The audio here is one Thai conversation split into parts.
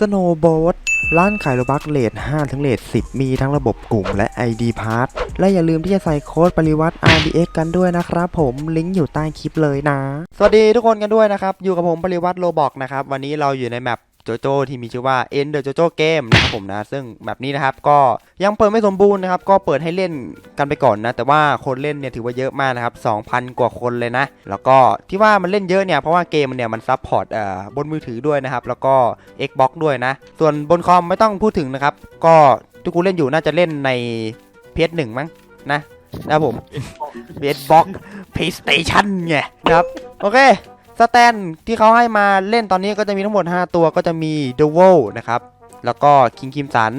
สโนว์โบ t ร้านขายโลบักเลท5ถึงเลท10 มีทั้งระบบกลุ่มและ ID p a s s และอย่าลืมที่จะใส่โค้ดปริวัติ RDX กันด้วยนะครับผมลิงก์อยู่ใต้คลิปเลยนะ สวัสดีทุกคนกันด้วยนะครับ อยู่กับผมปริวัติโลบอกนะครับ วันนี้เราอยู่ในแมป โจโจที่มีชื่อว่า End the JoJo Game นะครับผมนะ ซึ่งแบบนี้นะครับก็ยังเปิดไม่สมบูรณ์นะครับ ก็เปิดให้เล่นกันไปก่อนนะ แต่ว่าคนเล่นเนี่ยถือว่าเยอะมากนะครับ 2,000 กว่าคนเลยนะ แล้วก็ที่ว่ามันเล่นเยอะเนี่ย เพราะว่าเกมมันเนี่ยมันซับพอร์ตเอ่อบนมือถือด้วยนะครับ แล้วก็ Xbox ด้วยนะ ส่วนบนคอมไม่ต้องพูดถึงนะครับ ก็ที่กูเล่นอยู่น่าจะเล่นใน PS1 มั้งนะนะครับผม PS PlayStation ไงนะครับ โอเค สแตนที่เขาให้มาเล่นตอนนี้ก็จะมีทั้งหมด 5 ตัวก็จะมี The w o l นะครับ แล้วก็ King Kim Sun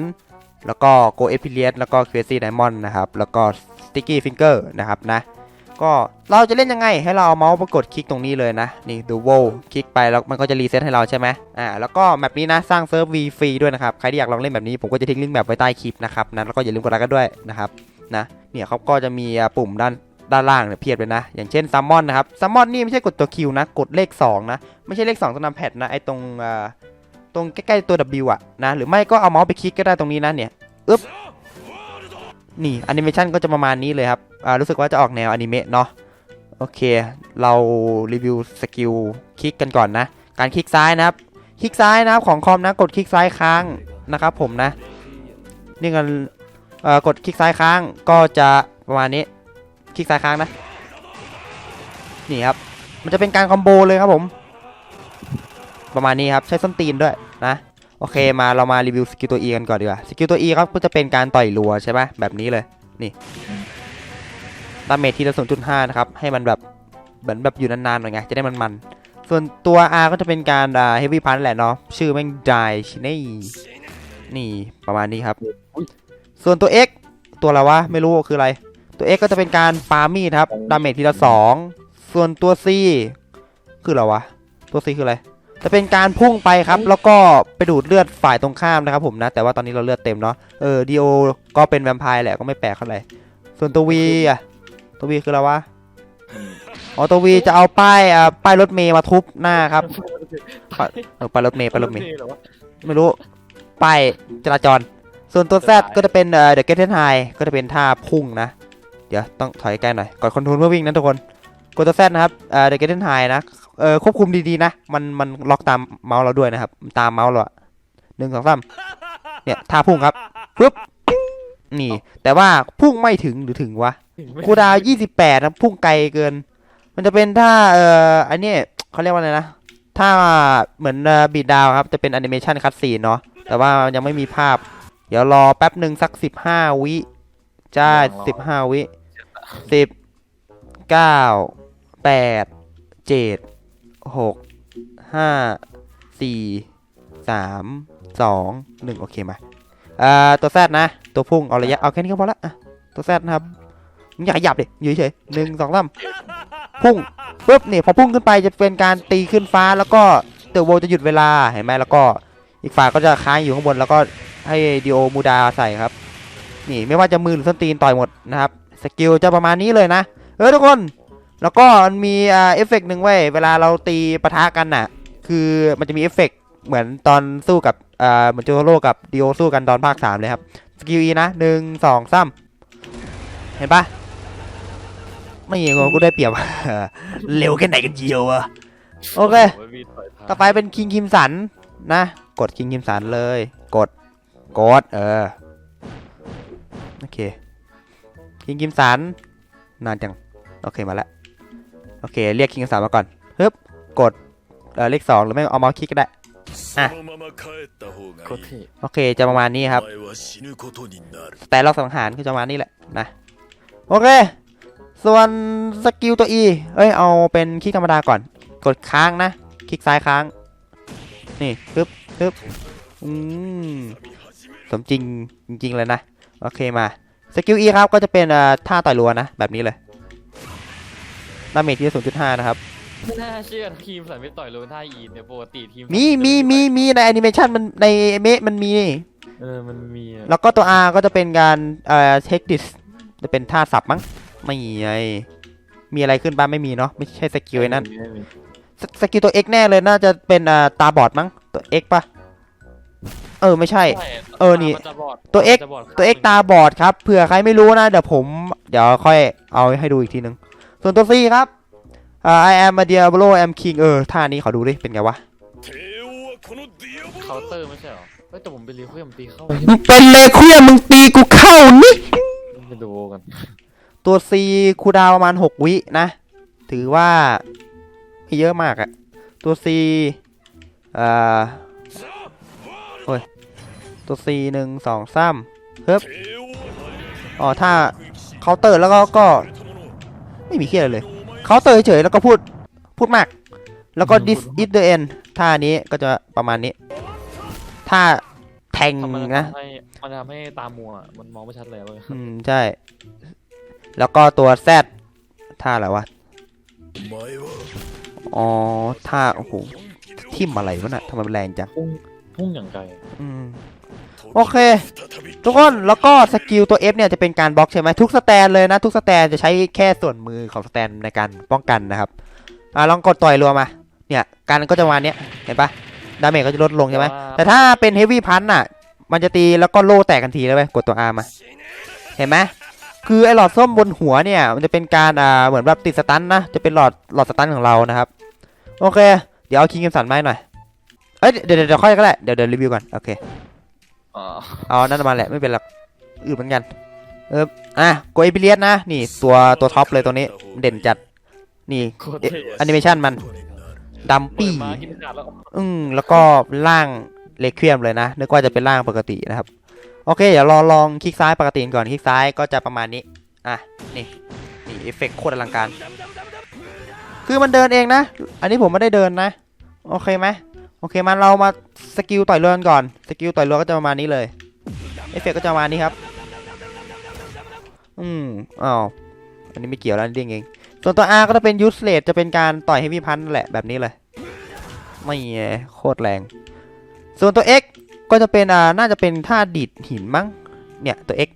แล้วก็ Go e p i l i a t แล้วก็ Crazy Diamond นะครับ แล้วก็ Sticky Finger นะครับนะ ก็เราจะเล่นยังไงให้เราเอาเมาส์ไปกดคลิกตรงนี้เลยนะ นี่ The w o l คลิกไปแล้วมันก็จะรีเซ็ตให้เราใช่ไหมอ่าแล้วก็แมปนี้นะสร้างเซิร์ฟ V ฟรีด้วยนะครับ ใครที่อยากลองเล่นแบบนี้ผมก็จะทิ้งลิงก์แบบไว้ใต้คลิปนะครับนะแล้วก็อย่าลืมกดไลค์กันด้วยนะครับนะเนี่ยเขาก็จะมีปุ่มด้าน ด้านล่างเนี่ยเพียบเลยนะ อย่างเช่นซัมมอนนะครับซัมมอนนี่ไม่ใช่กดตัวคิวนะ กดเลข 2 นะ ไม่ใช่เลข 2ตรงนำแพดนะ ไอตรงตรงใกล้ๆตัว W อะนะ หรือไม่ก็เอาเมาส์ไปคลิกก็ได้ตรงนี้นะเนี่ยอึ๊บนี่แอนิเมชันก็จะประมาณนี้เลยครับรู้สึกว่าจะออกแนวอนิเมะเนาะโอเค เรารีวิวสกิลคลิกกันก่อนนะ การคลิกซ้ายนะครับ คลิกซ้ายนะครับของคอมนะ กดคลิกซ้ายค้างนะครับผมนะ นี่กันกดคลิกซ้ายค้างก็จะประมาณนี้ คลิกซ้ายค้างนะ นี่ครับ มันจะเป็นการคอมโบเลยครับผม ประมาณนี้ครับ ใช้ส้นตีนด้วยนะ โอเค มาเรามารีวิวสกิลตัว E กันก่อนดีกว่า สกิลตัว E ครับก็จะเป็นการต่อยรัวใช่ไหมแบบนี้เลย นี่ดาเมจทีละ0.5 นะครับ ให้มันแบบเหมือนแบบอยู่นานๆหน่อยไง จะได้มันๆ ส่วนตัว R ก็จะเป็นการอ่า heavy punch แหละเนาะ ชื่อแม่ง die ชินี่นี่ประมาณนี้ครับ ส่วนตัว X ตัวอะไรวะ ไม่รู้คืออะไร ตัว X ก็จะเป็นการปามีดครับ ดาเมจทีละ2ส่วนตัว C คืออะไรวะ ตัว C คืออะไร จะเป็นการพุ่งไปครับ แล้วก็ไปดูดเลือดฝ่ายตรงข้ามนะครับผมนะ แต่ว่าตอนนี้เราเลือดเต็มเนาะ เออดีโอก็เป็นแวมไพร์แหละ ก็ไม่แปลกเท่าไหร่ ส่วนตัว V อะ ตัว V คืออะไรวะ อ๋อ ตัว V จะเอาป้ายอ่าป้ายรถเมย์มาทุบหน้าครับเออป้ายรถเมย์ป้ายรถเมย์เหรอวะไม่รู้ ป้ายจราจร ส่วนตัว Z ก็จะเป็นเอ่อ The Get High High ก็จะเป็นท่าพุ่งนะ เดี๋ยวต้องถอยใกล้หน่อยกดคอนโทรลเพื่อวิ่งนะทุกคนกดตัว Z นะครับเอ่อ The Get High นะเอ่อควบคุมดีๆนะ มันมันล็อกตามเมาส์เราด้วยนะครับ ตามเมาส์เราอะหนึ่งสองสามเนี่ยท่าพุ่งครับปึ๊บนี่ แต่ว่าพุ่งไม่ถึงหรือถึงวะคูลดาวน์28นะพุ่งไกลเกิน มันจะเป็นท่าเอ่ออันนี้เขาเรียกว่าอะไรนะถ้าเหมือนเอ่อบีดดาวครับจะเป็นแอนิเมชันคัตซีนเนาะแต่ว่ายังไม่มีภาพ เดี๋ยวรอแป๊บหนึ่งสักสิบห้าวิจ้าสิบห้าวิ สิบเก้าแปดเจ็ดหกห้าสี่สามสองหนึ่งโอเคมาอ่าตัวแซดนะ ตัวพุ่งเอาระยะเอาแค่นี้ก็พอละอะตัวแซดนะครับมึงอย่าขยับดิอยู่เฉยหนึ่งสองสามพุ่งปุ๊บเนี่ยพอพุ่งขึ้นไปจะเป็นการตีขึ้นฟ้าแล้วก็เตอร์โวจะหยุดเวลาเห็นไหมแล้วก็อีกฝ่ายก็จะค้างอยู่ข้างบนแล้วก็ให้ดีโอมูดาใส่ครับ นี่ไม่ว่าจะมือหรือส้นตีนต่อยหมดนะครับ สกิลจะประมาณนี้เลยนะ เออทุกคน แล้วก็มันมีเอฟเฟกต์หนึ่งเว้เวลาเราตีปะทะกันน่ะ คือมันจะมีเอฟเฟกต์เหมือนตอนสู้กับอ่าเหมือนโจโร่กับดิโอสู้กันตอนภาคสามเลยครับ สกิลอีนะหนึ่งสองสามเห็นปะไม่ยังกูได้เปรียบ เร็วแค่ไหนกันเจียวอะโอเค ต่อไปเป็นคิงคิมสันนะ กดคิงคิมสันเลย กด กด เออ โอเค คิงกิมสันนานจัง โอเคมาแล้ว โอเค เรียกคิงกิมสันมาก่อนฮึบกดเลขสองหรือไม่เอาเมาส์คลิกก็ได้อะโอเคจะประมาณนี้ครับ แต่เราสังหารคือประมาณนี้แหละนะโอเค ส่วนสกิลตัว E เอ้ยเอาเป็นคลิกธรรมดาก่อน กดค้างนะ คลิกซ้ายค้าง นี่ฮึบฮึบอืมสมจริงจริงเลยนะ โอเคมา สกิล E ครับก็จะเป็นเอ่อท่าต่อยรัวนะ แบบนี้เลยดาเมจที่0.5 นะครับไม่น่าเชื่อทีมสันไม่ต่อยโลนท่าอีนเนี่ยปกติทีมมีมีมีมีในแอนิเมชันมันในเมะมันมีนี่เออมันมีอะแล้วก็ตัว R ก็จะเป็นการเอ่อเทคดิสจะเป็นท่าสับมั้งไม่ไงมีอะไรขึ้นบ้างไม่มีเนาะไม่ใช่สกิลไอ้นั่นไม่มีสสกิลตัว X แน่เลยน่าจะเป็นอ่าตาบอดมั้งตัว X ปะ เออไม่ใช่เออนี่ตัว X มันตัวเอกตาบอดครับเผื่อใครไม่รู้นะเดี๋ยวผมเดี๋ยวค่อยเอาให้ดูอีกทีนึง ส่วนตัวซีครับอ่า I am a Diablo I am King เออท่านี้ขอดูดิเป็นไงวะเคาเตอร์ไม่ใช่หรอเฮ้แต่ผมเป็นเลควสผมตีเข้ามึงเป็นเลคุยมึงตีกูเข้านี่ไปดูกันตัวซีคูลดาวประมาณหกวินะ ถือว่าไม่เยอะมากอะตัวซีอ่า โอ้ย ตัวซีหนึ่งสองสามเฮ้ยอ๋อ ถ้าเคาน์เตอร์แล้วก็ก็ ไม่มีเครียอะไรเลยเคาน์เตอร์เฉยแล้วก็พูด พูดมาก แล้วก็ดิสอิทเด the end ท่านี้ก็จะประมาณนี้ ถ้าแทงนะมันทำให้ตามัวมันมองไม่ชัดเลยเว้ยอืม ใช่ แล้วก็ตัวแซดท่าอะไรวะ อ๋อ ท่า โอ้โหทิ่มอะไรวะน่ะทำไมแรงจังง อย่างไกลอืมโอเค再びทุกคนแล้วก็สกิลตัว F เนี่ยจะเป็นการบล็อกใช่ไหมทุกสแตนเลยนะ ทุกสแตนจะใช้แค่ส่วนมือของสแตนในการป้องกันนะครับอ่าลองกดต่อยรัวมาเนี่ยการก็จะประมาณเนี้ยเห็นปะดาเมจก็จะลดลงใช่ไหมแต่ถ้าเป็นเฮฟวี่พันน่ะ มันจะตีแล้วก็โล่แตกกันทีเลยเว้ยกดตัว R มา เห็นไหมคือไอ้หลอดส้มบนหัวเนี่ย มันจะเป็นการอ่าเหมือนแบบติดสตันนะจะเป็นหลอดหลอดสตันของเรานะครับ โอเค เดี๋ยวเอาคิงเกมสันมาให้หน่อย ฮ้ยเดี๋ยวเดี๋ยวค่อยก็ได้เดี๋ยวเดี๋ยวรีวิวก่อนโอเคอ๋อเอนั่นมาแหละไม่เป็นหรอกอื่เหมือนกันเอออะโกเอบิเลียสนะนี่ตัวตัวท็อปเลยตัวนี้เด่นจัดนี่แอนิเมชันมันดัมปี้อืมแล้วก็ล่างเลคเวียมเลยนะนึกว่าจะเป็นล่างปกตินะครับโอเค เดี๋ยวรอลองคลิกซ้ายปกติก่อนคลิกซ้ายก็จะประมาณนี้ อะ นี่นี่เอฟเฟกโคตรอลังการ คือมันเดินเองนะ อันนี้ผมไม่ได้เดินนะ โอเคไหม อเคมาเรามาสกิลต่อยเรือนก่อน สกิลต่อยเรือก็จะประมาณนี้เลย เอฟเฟกต์ก็จะประมาณนี้ครับ อืมอ้าวอันนี้ไม่เกี่ยวแล้วนี่เด้งเอง ส่วนตัว R ก็จะเป็นยูสเลดจะเป็นการต่อยให้พี่พันแหละแบบนี้เลย ไม่ไงโคตรแรง ส่วนตัว X ก็จะเป็นอ่าน่าจะเป็นท่าดีดหินมั้ง เนี่ยตัว X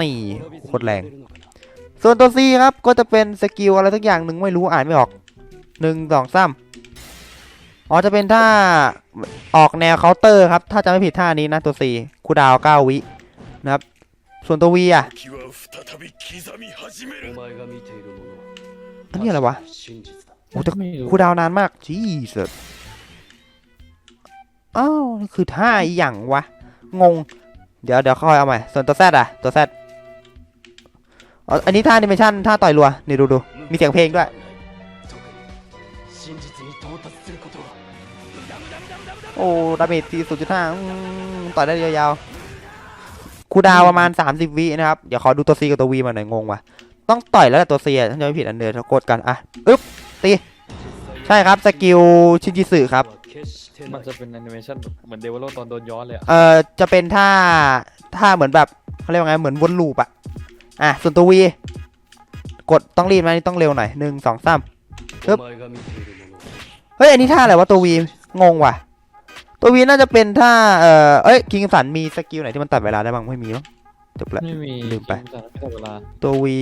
นี่โคตรแรง ส่วนตัว C ครับก็จะเป็นสกิลอะไรสักอย่างหนึ่งไม่รู้อ่านไม่ออกหนึ่งสองสาม อ๋อจะเป็นท่าออกแนวเคาน์เตอร์ครับ ถ้าจะไม่ผิดท่านี้นะตัว 4 คูดาว 9 วินะครับ ส่วนตัววีอะอันนี้อะไรวะโอ้แต่คูดาวนานมากจีเดอ้าวคือท่าอย่างวะ งง เดี๋ยวเดี๋ยวค่อยเอาใหม่ ส่วนตัวแซดอะ ตัวแซดอันนี้ท่าแอนิเมชั่นท่าต่อยรัว นี่ดูดูมีเสียงเพลงด้วย โอ้ดาเมจที่ศูนย์จุดห้าต่อยได้ยาวๆคูดาวประมาณ 30 วินะครับ เดี๋ยวขอดูตัวซีกับตัววีมาหน่อยงงว่ะ ต้องต่อยแล้วแต่ตัวซียท่านจะไม่ผิดอันเดียวกดกัน อะ อึ๊บ ตี ใช่ครับ สกิลชินจิสึครับ มันจะเป็นแอนิเมชันเหมือนเดวโลตอนโดนย้อนเลยอะ เอ่อ จะเป็นท่า ท่าเหมือนแบบเขาเรียกว่าไง เหมือนวนลูปอะ อะ ส่วนตัววี กดต้องรีบไหมต้องเร็วหน่อยหนึ่งสองสามเฮ้ย อันนี้ท่าอะไรวะตัววี งงว่ะ ตัววีน่าจะเป็นถ้าเออเอ้ยคิงสันมีสกิลไหนที่มันตัดเวลาได้บ้างไม่มีมั้งจบละไม่มีลืมไปตัววี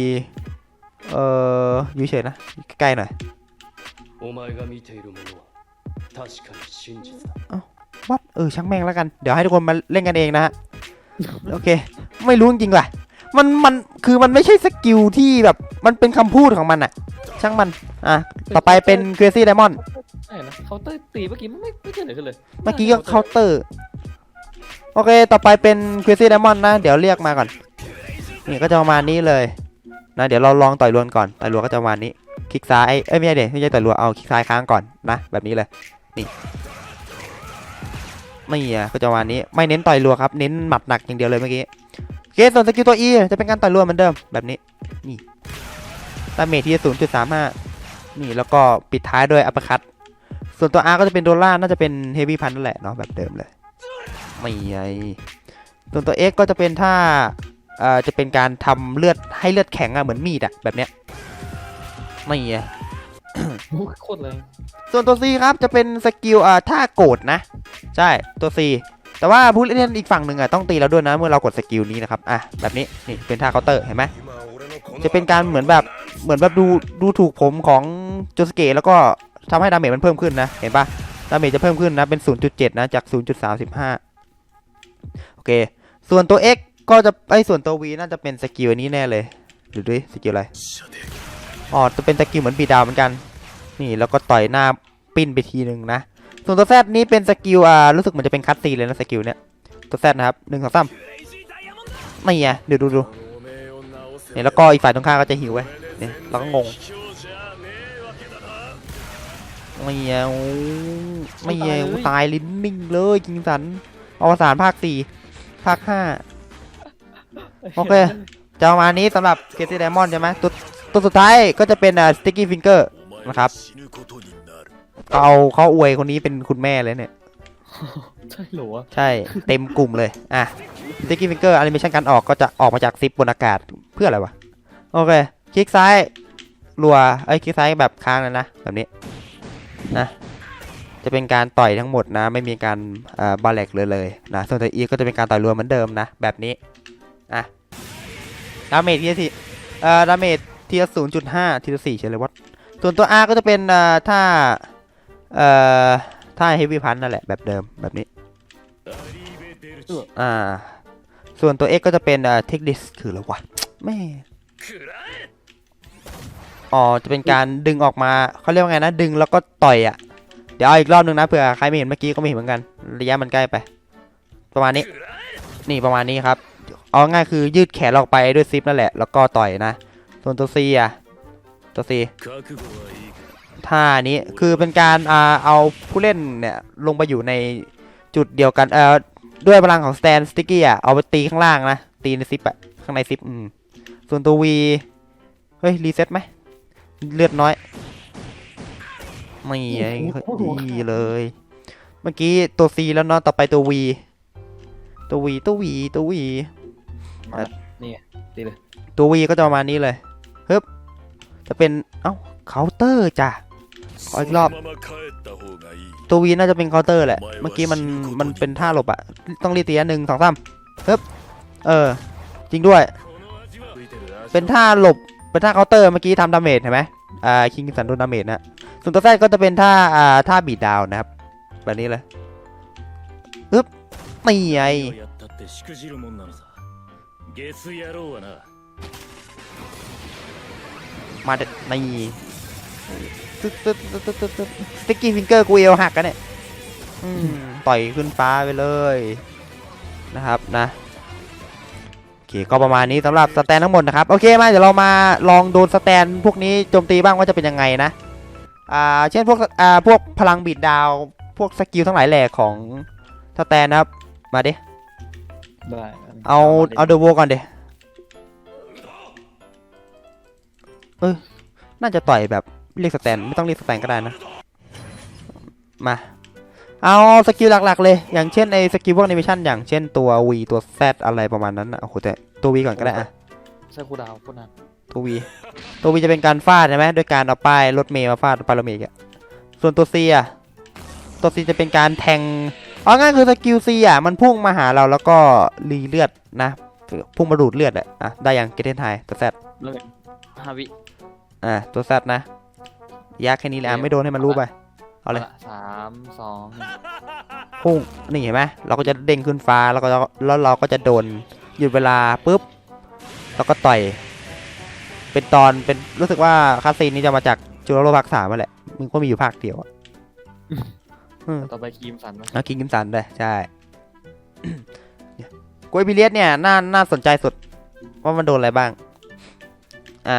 เอ่อยูเฉยนะใกล้หน่อยวัดเออช่างแม่งแล้วกัน เดี๋ยวให้ทุกคนมาเล่นกันเองนะฮะโอเค ไม่รู้จริงว่ะ มันมันคือมันไม่ใช่สกิลที่แบบมันเป็นคำพูดของมันอะช่างมัน อะ ต่อไปเป็น Crazy Diamond ใช่นะเคาน์เตอร์ตีเมื่อกี้ไม่ไม่เกิดอะไรขึ้นเลยเมื่อกี้ก็เคาน์เตอร์ โอเค ต่อไปเป็น Crazy Diamond นะ เดี๋ยวเรียกมาก่อน นี่ก็จะประมาณนี้เลย นะ เดี๋ยวเราลองต่อยรวนก่อน ต่อยรวนก็จะประมาณนี้ คลิกซ้าย เอ้ยไม่ใช่เดี๋ยวไม่ใช่ต่อยรวนเอาคลิกซ้ายค้างก่อนนะ แบบนี้เลย นี่ไม่อะก็จะประมาณนี้ ไม่เน้นต่อยรัวครับ เน้นหมัดหนักอย่างเดียวเลยเมื่อกี้โอ เคส่วนสกิลตัว E จะเป็นการต่อยรัวเหมือนเดิมแบบนี้ นี่ดาเมจที่ศูนย์จุดสามห้านี่แล้วก็ปิดท้ายด้วยอัปเปอร์คัตส่วนตัว R ก็จะเป็นโดล่าน่าจะเป็นเฮฟวี่พันนั่นแหละเนาะแบบเดิมเลยไม่ไงส่วนตัว X ก็จะเป็นท่าเอ่อจะเป็นการทำเลือดให้เลือดแข็งอะเหมือนมีดอะแบบเนี้ยไม่ไงโคตรเลยส่วนตัว C ครับจะเป็นสกิลอ่าท่าโกรธนะ ใช่ตัว C แต่ว่าผู้เล่นอีกฝั่งหนึ่งอะต้องตีแล้วด้วยนะเมื่อเรากดสกิลนี้นะครับอะแบบนี้นี่เป็นท่าเคาน์เตอร์เห็นไหมจะเป็นการเหมือนแบบเหมือนแบบดูดูถูกผมของโจสเกตแล้วก็ทำให้ดาเมจมันเพิ่มขึ้นนะเห็นปะดาเมจจะเพิ่มขึ้นนะเป็น 0.7 นะจาก 0.35 โอเค ส่วนตัว X ก็จะไอส่วนตัว V น่าจะเป็นสกิลนี้แน่เลยดูดิสกิลอะไรอ๋อจะเป็นสกิลเหมือนปีดาวเหมือนกัน นี่แล้วก็ต่อยหน้าปิ้นไปทีหนึ่งนะ ส่วนตัวแซดนี้เป็นสกิลอ่ารู้สึกเหมือนจะเป็นคัตซีเลยนะสกิลเนี้ยตัวแซดนะครับหนึ่งสองสามไม่ไงเดี๋ยวดูดูเนี่ยแล้วก็อีกฝ่ายตรงข้ามก็จะหิวไว้เนี่ยเราก็งงไม่เอาไม่เอาตายลิ้นนิ่งเลยจริงสันอวสานภาคสี่ภาคห้าโอเคจะประมาณนี้สำหรับเกตซี่ไดมอนด์ใช่ไหมตัวตัวสุดท้ายก็จะเป็นสติ๊กกี้ฟิงเกอร์นะครับ เอาเขาอวยคนนี้เป็นคุณแม่เลยเนี่ย ใช่เหรอวะใช่ เต็มกลุ่มเลย อะสติ๊กกี้ฟิงเกอร์แอนิเมชันการออกก็จะออกมาจากซิปบนอากาศเพื่ออะไรวะ โอเค คลิกซ้าย รัว เอ้ย คลิกซ้ายแบบค้างเลยนะ แบบนี้ นะ จะเป็นการต่อยทั้งหมดนะ ไม่มีการเอ่อบาเล็กเลยเลยนะ ส่วนตัวอีก็จะเป็นการต่อยรวมเหมือนเดิมนะ แบบนี้ อะ ดาเมจทีละทีเอ่อ ดาเมจทีละศูนย์จุดห้าทีละสี่เฉลยวัดส่วนตัว R ก็จะเป็นเอ่อท่า เอ่อท่าเฮฟวี่พันนั่นแหละแบบเดิมแบบนี้ อ่า ส่วนตัว X ก็จะเป็นเอ่อเทคดิสคืออะไรวะแม่ อ๋อ จะเป็นการดึงออกมาเขาเรียกว่าไงนะ ดึงแล้วก็ต่อยอะ เดี๋ยวเอาอีกรอบนึงนะเผื่อใครไม่เห็นเมื่อกี้ก็ไม่เห็นเหมือนกัน ระยะมันใกล้ไป ประมาณนี้ นี่ประมาณนี้ครับ เอาง่ายคือยืดแขนออกไปด้วยซิปนั่นแหละ แล้วก็ต่อยนะ ส่วนตัว C อะ ตัว C 5 นี้คือเป็นการเอาผู้เล่นเนี่ยลงไปอยู่ในจุดเดียวกันเออด้วยพลังของสแตนสติกกี้อะเอาไปตีข้างล่างนะ ตีในซิปอะข้างในซิปอืมส่วนตัววีเฮ้ย รีเซ็ตไหมเลือดน้อย ไม่ดีเลย เมื่อกี้ตัวซีแล้วเนาะต่อไปตัววีตัววีตัววีตัววีนี่ตีเลยตัววีก็จะประมาณนี้เลยเฮ้บจะเป็นเอ้าเคาน์เตอร์จ้ะ ขออีกรอบ ตัววีน่าจะเป็นเคาน์เตอร์แหละ เมื่อกี้มันมันเป็นท่าหลบอะต้องรีเตียหนึ่งสองสามเฮ้ยเออ จริงด้วย เป็นท่าหลบ เป็นท่าเคาน์เตอร์เมื่อกี้ทำดาเมจเห็นไหมอ่าคิงสันโดนดาเมจนะส่วนตัวแท้ก็จะเป็นท่าอ่าท่าบีดดาวนะครับ แบบนี้เลยอึ๊บไม่ไงมาเด็ดไม่ ตึ๊ดตึ๊ดตึ๊ดตึ๊ดตึ๊ดตึ๊ดสติ๊กกี้ฟิงเกอร์กูเอวหักกันเนี่ยอืมต่อยขึ้นฟ้าไปเลยนะครับนะโอเคก็ประมาณนี้สำหรับสแตนทั้งหมดนะครับโอเคมาเดี๋ยวเรามาลองโดนสแตนพวกนี้โจมตีบ้างว่าจะเป็นยังไงนะอ่าเช่นพวกอ่าพวกพลังบีดดาวน์พวกสกิลทั้งหลายแหล่ของสแตนนะครับมาดิได้เอาเอาเดอะโวก่อนเดเออน่าจะต่อยแบบ เรียกสแตนไม่ต้องเรียกสแตนก็ได้นะ มา เอาสกิลหลักๆ เลย อย่างเช่นไอ้สกิลพวก a นิเมชันอย่างเช่นตัว V ตัว Z อะไรประมาณนั้นนะโอ้โหแต่ตัว V ก่อนก็ได้อะใช่ครูดาวพวกนั้นตัว V ตัว V จะเป็นการฟาดใช่ไหมโดยการเอาป้ายรถเมย์มาฟาดป้ายรถเมย์อีกอะส่วนตัว C อะตัว C จะเป็นการแทงเอาง่ายคือสกิล C อะมันพุ่งมาหาเราแล้วก็รีเลือดนะพุ่งมาดูดเลือดอะอะได้ยังเกเทนไฮตัว Z แล้วฮาวิอะตัว Z นะ ยากแค่นี้แหละอะไม่โดนให้มันรู้ไป เอาเลยละสามสองหนึ่งพุ่งนี่เห็นไหมเราก็จะเด้งขึ้นฟ้าแล้วก็แล้วเราก็จะโดนหยุดเวลาปุ๊บแล้วก็ต่อย เป็นตอนเป็นรู้สึกว่าคาสซีนนี้จะมาจากจูโรโรภาคสามนั่นแหละมันก็มีอยู่ภาคเดียวอะอืม ต่อไปครีมสันไหมแล้วกินกิมสันด้วยใช่กล้วยพิเลียสเนี่ยน่าน่าสนใจสุดว่ามันโดนอะไรบ้าง อะ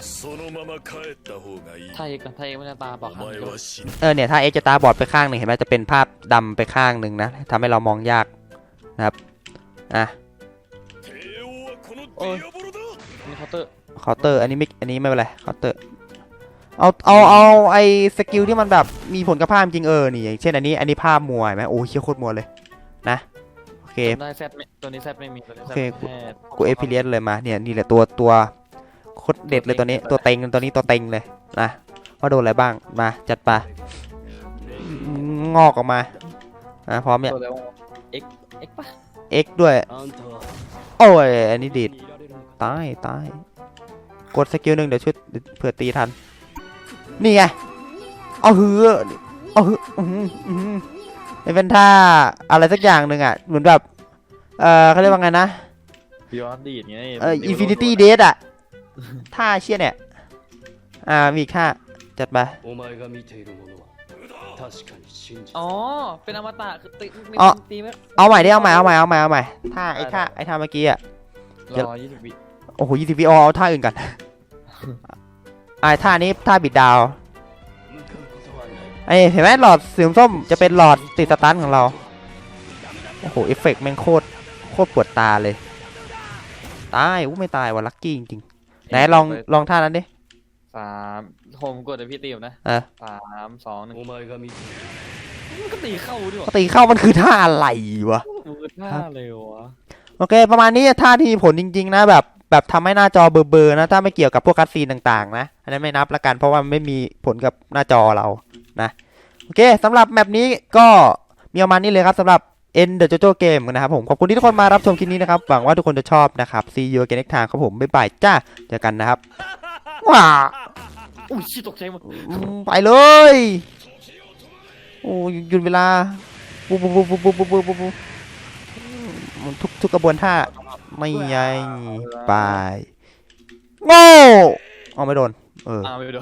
そのまま帰った方がいい ถ้าเอกถ้าเอกไม่ได้ตาบอ お กข้าง 前 เดียว は死ぬ เออเนี่ยถ้าเอ็กจะตาบอดไปข้างหนึ่งเห็นไหมจะเป็นภาพดำไปข้างหนึ่งนะทำให้เรามองยากนะครับ อ่ะ 帝王はこのディアボロだ นี่เคาน์เตอร์ เคาน์เตอร์อันนี้ไม่อันนี้ไม่เป็นไรเคาน์เตอร์เอาเอาเอาไอสกิลที่มันแบบมีผลกับภาพจริงเออนี่อย่างเช่นอันนี้อันนี้ภาพมัวเห็นไหมโอ้ยเชี่ยโคตรมัวเลยนะโอเค ได้แซดไม่ตัวนี้แซดไม่มีตัวนี้แซด โอเค แค่ กูเอพิเลียสเลยมาเนี่ยนี่แหละตัวตัว โคตรเด็ดเลยตัวนี้ตัวเต็งตัวนี้ตัวเต็งเลยนะว่าโดนอะไรบ้างมา จัดปะงอกออกมาอะพร้อมเนี่ยเอ็กเอ็กด้วย โอ้ย อันนี้ดิดตายตายกดสกิลหนึ่งเดี๋ยวชุดเผื่อตีทัน นี่ไง เอาหือเอาหือไม่เป็นท่าอะไรสักอย่างหนึ่งอะ เหมือนแบบ เออเขาเรียกว่าไงนะ Beyond ไงเออ Infinity Death อะ ท่าเชี่ยเนี่ย อ่า มีอีกท่าจัดไป お前が見ているものは確かに真実 อ๋อ เป็นอมตะคือตีไม่ อ๋อ ตีไม่ เอาใหม่ดิเอาใหม่เอาใหม่เอาใหม่เอาใหม่ท่าไอ้ท่าไอ้ท่าเมื่อกี้อ่ะ เดี๋ยว รอยี่สิบวิ โอ้โหยี่สิบวิเอาเอาท่าอื่นกัน อ่าท่านี้ท่าบิดดาว 向かうことはない ไอ้เห็นไหมหลอดสีส้มจะเป็นหลอดติดสตันของเรา โอ้โห เอฟเฟกต์แม่งโคตร โคตรปวดตาเลย ตายอู้ไม่ตายว่ะลัคกี้จริงๆ ไหนลองลองท่านั้นดิสามผมกดไอพี่ตีมนะเออสามสองหนึ่งโอ้ยก็มีก็ตีเข้าดิวะตีเข้ามันคือท่าอะไรวะท่าเลยวะโอเค ประมาณนี้ท่าที่มีผลจริง ๆ นะแบบแบบทำให้หน้าจอเบลอร์ๆนะ ถ้าไม่เกี่ยวกับพวกคัดซีนต่าง ๆ นะ อันนั้นไม่นับละกัน เพราะว่าไม่มีผลกับหน้าจอเรานะ โอเค สำหรับแมปนี้ก็มีประมาณนี้เลยครับสำหรับ End the JoJo Game นะครับผมขอบคุณที่ทุกคนมารับชมคลิปนี้นะครับหวังว่าทุกคนจะชอบนะครับ See you again next time ครับผมบ๊ายบายจ้าเจอกันนะครับว้าอุ้ยชิตกใจหมดอืมไปเลยโอ้ยหยุดเวลาปุ๊บปุ๊บปุ๊บปุ๊บปุ๊บปุ๊บปุ๊บปุ๊บอืมทุกทุกกระบวนท่าไม่ไงไปโง่เอาไม่โดน เอออ่าไปดู